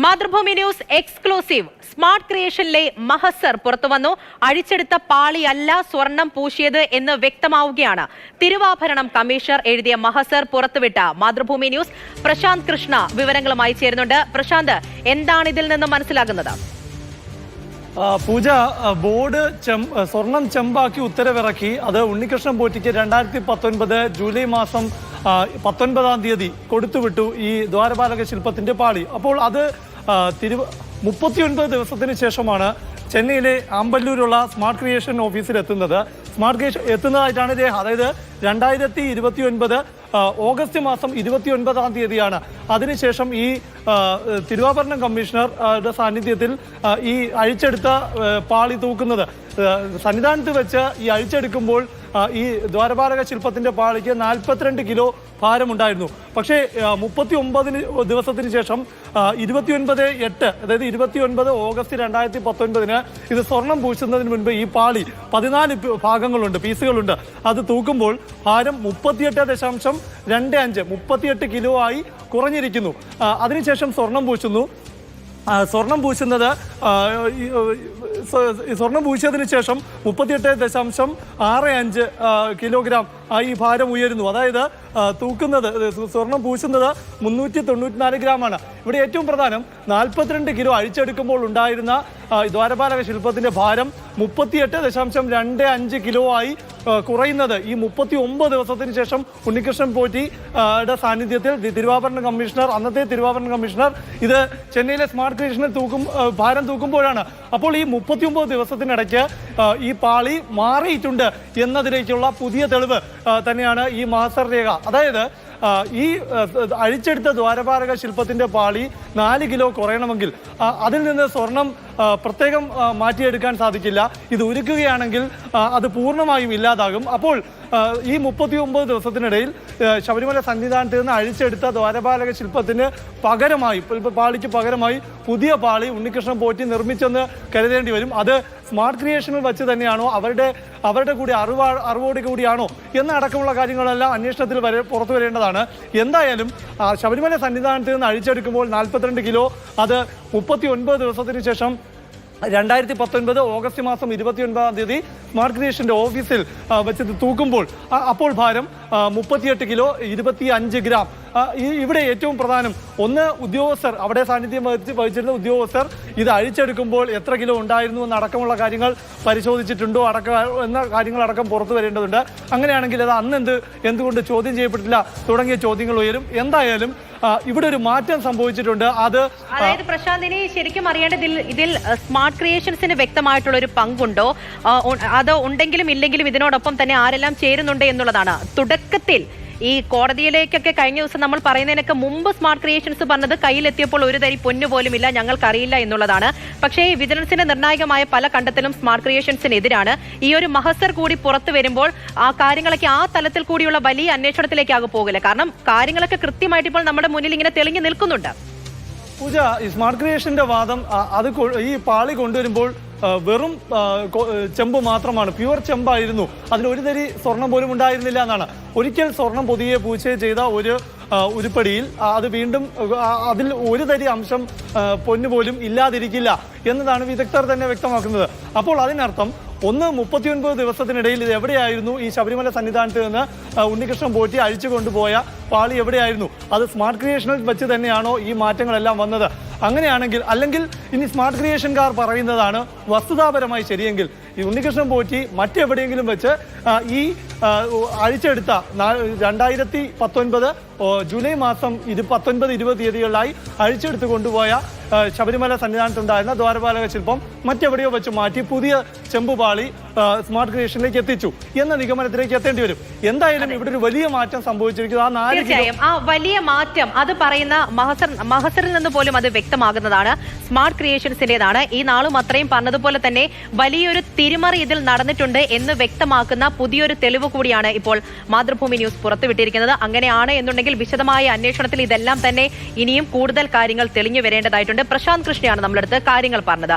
Mathrubhumi news exclusive. Smart ക്രിയേഷനിലെ മഹസർ പുറത്തുവന്നു. അഴിച്ചെടുത്ത പാളിയല്ല സ്വർണം പൂശിയത് എന്ന് വ്യക്തമാവുകയാണ്. തിരുവാഭരണം കമ്മീഷണർ എഴുതിയ മഹസർ പുറത്തുവിട്ട മാതൃഭൂമി ന്യൂസ് പ്രശാന്ത് കൃഷ്ണ വിവരങ്ങളുമായി ചേരുന്നുണ്ട്. പ്രശാന്ത് എന്താണ് ഇതിൽ നിന്ന് മനസ്സിലാകുന്നത്? പൂജ ബോർഡ് സ്വർണം ചെമ്പാക്കി ഉത്തരവിറക്കി. അത് ഉണ്ണികൃഷ്ണൻ പോറ്റിക്ക് രണ്ടായിരത്തി പത്തൊൻപത് ജൂലൈ മാസം പത്തൊൻപതാം തീയതി കൊടുത്തുവിട്ടു ഈ ദ്വാരപാലക ശില്പത്തിന്റെ പാളി. അപ്പോൾ അത് തിരു മുപ്പത്തിയൊൻപത് ദിവസത്തിന് ശേഷമാണ് ചെന്നൈയിലെ ആമ്പല്ലൂരുള്ള സ്മാർട്ട് ക്രിയേഷൻ ഓഫീസിൽ എത്തുന്നത് സ്മാർട്ട് ക്രിയേഷൻ എത്തുന്നതായിട്ടാണ് രേഖ അതായത് രണ്ടായിരത്തി ഇരുപത്തി ഒൻപത് ഓഗസ്റ്റ് മാസം ഇരുപത്തി ഒൻപതാം തീയതിയാണ്. അതിനുശേഷം ഈ തിരുവാഭരണം കമ്മീഷണർ ആ, സാന്നിധ്യത്തിൽ ഈ അഴിച്ചെടുത്ത പാളി തൂക്കുന്നത്. സന്നിധാനത്ത് വെച്ച് ഈ അഴിച്ചെടുക്കുമ്പോൾ ഈ ദ്വാരപാലക ശില്പത്തിന്റെ പാളിക്ക് നാൽപ്പത്തിരണ്ട് കിലോ ഭാരമുണ്ടായിരുന്നു. പക്ഷേ മുപ്പത്തി ഒമ്പതിന് ദിവസത്തിന് ശേഷം ഇരുപത്തിയൊൻപത് എട്ട് അതായത് ഇരുപത്തി ഒൻപത് ഓഗസ്റ്റ് രണ്ടായിരത്തി പത്തൊൻപതിന് ഇത് സ്വർണം പൂശുന്നതിന് മുൻപ് ഈ പാളി പതിനാല് ഭാഗങ്ങളുണ്ട് പീസുകളുണ്ട്. അത് തൂക്കുമ്പോൾ ഭാരം മുപ്പത്തിയെട്ട് ദശാംശം രണ്ട് അഞ്ച് മുപ്പത്തിയെട്ട് കിലോ ആയി കുറഞ്ഞിരിക്കുന്നു. അതിനുശേഷം സ്വർണം പൂശുന്നു. സ്വർണം പൂശുന്നത് സ്വർണം പൂശിയതിനു ശേഷം മുപ്പത്തിയെട്ട് ദശാംശം ആറ് അഞ്ച് കിലോഗ്രാം ഈ ഭാരം ഉയരുന്നു. അതായത് തൂക്കുന്നത് സ്വർണം പൂശുന്നത് മുന്നൂറ്റി തൊണ്ണൂറ്റിനാല് ഗ്രാമാണ്. ഇവിടെ ഏറ്റവും പ്രധാനം നാൽപ്പത്തിരണ്ട് കിലോ അഴിച്ചെടുക്കുമ്പോൾ ഉണ്ടായിരുന്ന ദ്വാരപാലക ശില്പത്തിന്റെ ഭാരം മുപ്പത്തിയെട്ട് ദശാംശം രണ്ട് അഞ്ച് കിലോ ആയി കുറയുന്നത്. ഈ മുപ്പത്തി ഒമ്പത് ദിവസത്തിന് ശേഷം ഉണ്ണികൃഷ്ണൻ പോറ്റി ആ, സാന്നിധ്യത്തിൽ തിരുവാഭരണ കമ്മീഷണർ അന്നത്തെ തിരുവാഭരണ കമ്മീഷണർ ഇത് ചെന്നൈയിലെ സ്മാർട്ട് ക്രിയേഷനിൽ തൂക്കും ഭാരം തൂക്കുമ്പോഴാണ്. അപ്പോൾ ഈ മുപ്പത്തി ഒമ്പത് ദിവസത്തിനിടയ്ക്ക് ഈ പാളി മാറിയിട്ടുണ്ട് എന്നതിലേക്കുള്ള പുതിയ തെളിവ് തന്നെയാണ് ഈ മാസ്റ്റർ രേഖ. അതായത് ഈ അഴിച്ചെടുത്ത ദ്വാരപാലക ശില്പത്തിന്റെ പാളി നാല് കിലോ കുറയണമെങ്കിൽ അതിൽ നിന്ന് സ്വർണം പ്രത്യേകം മാറ്റിയെടുക്കാൻ സാധിക്കില്ല. ഇത് ഉരുക്കുകയാണെങ്കിൽ അത് പൂർണമായും ഇല്ലാതാകും. അപ്പോൾ ഈ മുപ്പത്തി ഒമ്പത് ദിവസത്തിനിടയിൽ ശബരിമല സന്നിധാനത്ത് നിന്ന് അഴിച്ചെടുത്ത ദ്വാരപാലക ശില്പത്തിന് പകരമായി പാളിക്ക് പകരമായി പുതിയ പാളി ഉണ്ണികൃഷ്ണൻ പോറ്റി നിർമ്മിച്ചെന്ന് കരുതേണ്ടി വരും. അത് സ്മാർട്ട് ക്രിയേഷനിൽ വെച്ച് തന്നെയാണോ അവരുടെ അവരുടെ കൂടി അറിവ് അറിവോട് കൂടിയാണോ എന്നടക്കമുള്ള കാര്യങ്ങളെല്ലാം അന്വേഷണത്തിൽ വരെ പുറത്തു വരേണ്ടതാണ്. എന്തായാലും ശബരിമല സന്നിധാനത്ത് നിന്ന് അഴിച്ചെടുക്കുമ്പോൾ നാൽപ്പത്തിരണ്ട് കിലോ അത് മുപ്പത്തി ഒൻപത് ദിവസത്തിന് ശേഷം രണ്ടായിരത്തി പത്തൊൻപത് ഓഗസ്റ്റ് മാസം ഇരുപത്തി ഒൻപതാം തീയതി സ്മാർട്ട് ഓഫീസിൽ വെച്ച് തൂക്കുമ്പോൾ. അപ്പോൾ ഭാരം മുപ്പത്തിയെട്ട് കിലോ ഇരുപത്തി അഞ്ച് ഗ്രാം. ഇവിടെ ഏറ്റവും പ്രധാനം ഒന്ന് ഉദ്യോഗസ്ഥർ അവിടെ സാന്നിധ്യം വഹിച്ച് വഹിച്ചിരുന്ന ഉദ്യോഗസ്ഥർ ഇത് അഴിച്ചെടുക്കുമ്പോൾ എത്ര കിലോ ഉണ്ടായിരുന്നു എന്നടക്കമുള്ള കാര്യങ്ങൾ പരിശോധിച്ചിട്ടുണ്ടോ? അടക്കം എന്ന കാര്യങ്ങളടക്കം പുറത്തു വരേണ്ടതുണ്ട്. അങ്ങനെയാണെങ്കിൽ അത് അന്ന് എന്ത് എന്തുകൊണ്ട് ചോദ്യം ചെയ്യപ്പെട്ടില്ല തുടങ്ങിയ ചോദ്യങ്ങൾ ഉയരും. എന്തായാലും ഇവിടെ ഒരു മാറ്റം സംഭവിച്ചിട്ടുണ്ട്. അത് അതായത് പ്രശാന്ത് ഇനി ശരിക്കും അറിയേണ്ടത് ഇതിൽ സ്മാർട്ട് ക്രിയേഷൻസിന് വ്യക്തമായിട്ടുള്ള ഒരു പങ്കുണ്ടോ അത് ഉണ്ടെങ്കിലും ഇല്ലെങ്കിലും ഇതിനോടൊപ്പം തന്നെ ആരെല്ലാം ചേരുന്നുണ്ട് എന്നുള്ളതാണ്. തുടക്കത്തിൽ ഈ കോടതിയിലേക്കൊക്കെ കഴിഞ്ഞ ദിവസം നമ്മൾ പറയുന്നതിനൊക്കെ മുമ്പ് സ്മാർട്ട് ക്രിയേഷൻസ് പറഞ്ഞത് കയ്യിലെത്തിയപ്പോൾ ഒരു തരി പൊന്നു പോലും ഇല്ല ഞങ്ങൾക്കറിയില്ല എന്നുള്ളതാണ്. പക്ഷേ വിജിലൻസിന്റെ നിർണായകമായ പല കണ്ടെത്തലും സ്മാർട്ട് ക്രിയേഷൻസിനെതിരാണ് ഈ ഒരു മഹസർ കൂടി പുറത്തു വരുമ്പോൾ ആ കാര്യങ്ങളൊക്കെ ആ തലത്തിൽ കൂടിയുള്ള വലിയ അന്വേഷണത്തിലേക്കാകും പോകില്ല. കാരണം കാര്യങ്ങളൊക്കെ കൃത്യമായിട്ട് ഇപ്പോൾ നമ്മുടെ മുന്നിൽ ഇങ്ങനെ തെളിഞ്ഞു നിൽക്കുന്നുണ്ട്. പൂജ ഈ സ്മാർട്ട് ക്രിയേഷന്റെ വാദം അത് ഈ പാളി കൊണ്ടുവരുമ്പോൾ വെറും ചെമ്പ് മാത്രമാണ്. പ്യുവർ ചെമ്പായിരുന്നു. അതിൽ ഒരു തരി സ്വർണം പോലും ഉണ്ടായിരുന്നില്ല എന്നാണ്. ഒരിക്കൽ സ്വർണം പൊതിയെ പൂച്ച ചെയ്ത ഒരു ഉരുപ്പടിയിൽ അത് വീണ്ടും അതിൽ ഒരു തരി അംശം പൊന്നു പോലും ഇല്ലാതിരിക്കില്ല എന്നതാണ് വിദഗ്ധർ തന്നെ വ്യക്തമാക്കുന്നത്. അപ്പോൾ അതിനർത്ഥം ഒന്ന് മുപ്പത്തിയൊൻപത് ദിവസത്തിനിടയിൽ ഇത് എവിടെയായിരുന്നു? ഈ ശബരിമല സന്നിധാനത്ത് നിന്ന് ഉണ്ണികൃഷ്ണൻ പോറ്റി അഴിച്ചു കൊണ്ടുപോയ പാളി എവിടെയായിരുന്നു? അത് സ്മാർട്ട് ക്രിയേഷനിൽ വെച്ച് തന്നെയാണോ ഈ മാറ്റങ്ങളെല്ലാം വന്നത്? അങ്ങനെയാണെങ്കിൽ അല്ലെങ്കിൽ ഇനി സ്മാർട്ട് ക്രിയേഷൻകാർ പറയുന്നതാണ് വസ്തുതാപരമായി ശരിയെങ്കിൽ. ഈ ഉണ്ണികൃഷ്ണൻ പോറ്റി മറ്റെവിടെയെങ്കിലും വെച്ച് ഈ അഴിച്ചെടുത്ത രണ്ടായിരത്തി പത്തൊൻപത് ജൂലൈ മാസം ഇരു പത്തൊൻപത് ഇരുപത് തീയതികളിലായി അഴിച്ചെടുത്ത് കൊണ്ടുപോയ ശബരിമല സന്നിധാനത്തുണ്ടായിരുന്ന ദ്വാരപാലക ശില്പം മറ്റെവിടെയോ വെച്ച് മാറ്റി. പുതിയ ചെമ്പുപാളി സ്മാർട്ട് ക്രിയേഷനിലേക്ക് എത്തിച്ചു. എന്ന നിഗമനത്തിലേക്ക് എത്തേണ്ടി വരും. എന്തായാലും ഇവിടെ ഒരു വലിയ മാറ്റം സംഭവിച്ചിരിക്കുന്നത് ആ നാല് തീർച്ചയായും. ആ വലിയ മാറ്റം അത് പറയുന്ന മഹസർ മഹസറിൽ നിന്ന് പോലും അത് വ്യക്തമാകുന്നതാണ്. സ്മാർട്ട് ക്രിയേഷൻസിന്റേതാണ് ഈ നാളും അത്രയും പറഞ്ഞതുപോലെ തന്നെ വലിയൊരു തിരിമറി ഇതിൽ നടന്നിട്ടുണ്ട് എന്ന് വ്യക്തമാക്കുന്ന പുതിയൊരു തെളിവ് കൂടിയാണ് ഇപ്പോൾ മാതൃഭൂമി ന്യൂസ് പുറത്തുവിട്ടിരിക്കുന്നത്. അങ്ങനെയാണ് എന്നുണ്ടെങ്കിൽ വിശദമായ അന്വേഷണത്തിൽ ഇതെല്ലാം തന്നെ ഇനിയും കൂടുതൽ കാര്യങ്ങൾ തെളിഞ്ഞു വരേണ്ടതായിട്ടുണ്ട്. പ്രശാന്ത് കൃഷ്ണയാണ് നമ്മളെടുത്ത് കാര്യങ്ങൾ പറഞ്ഞത്.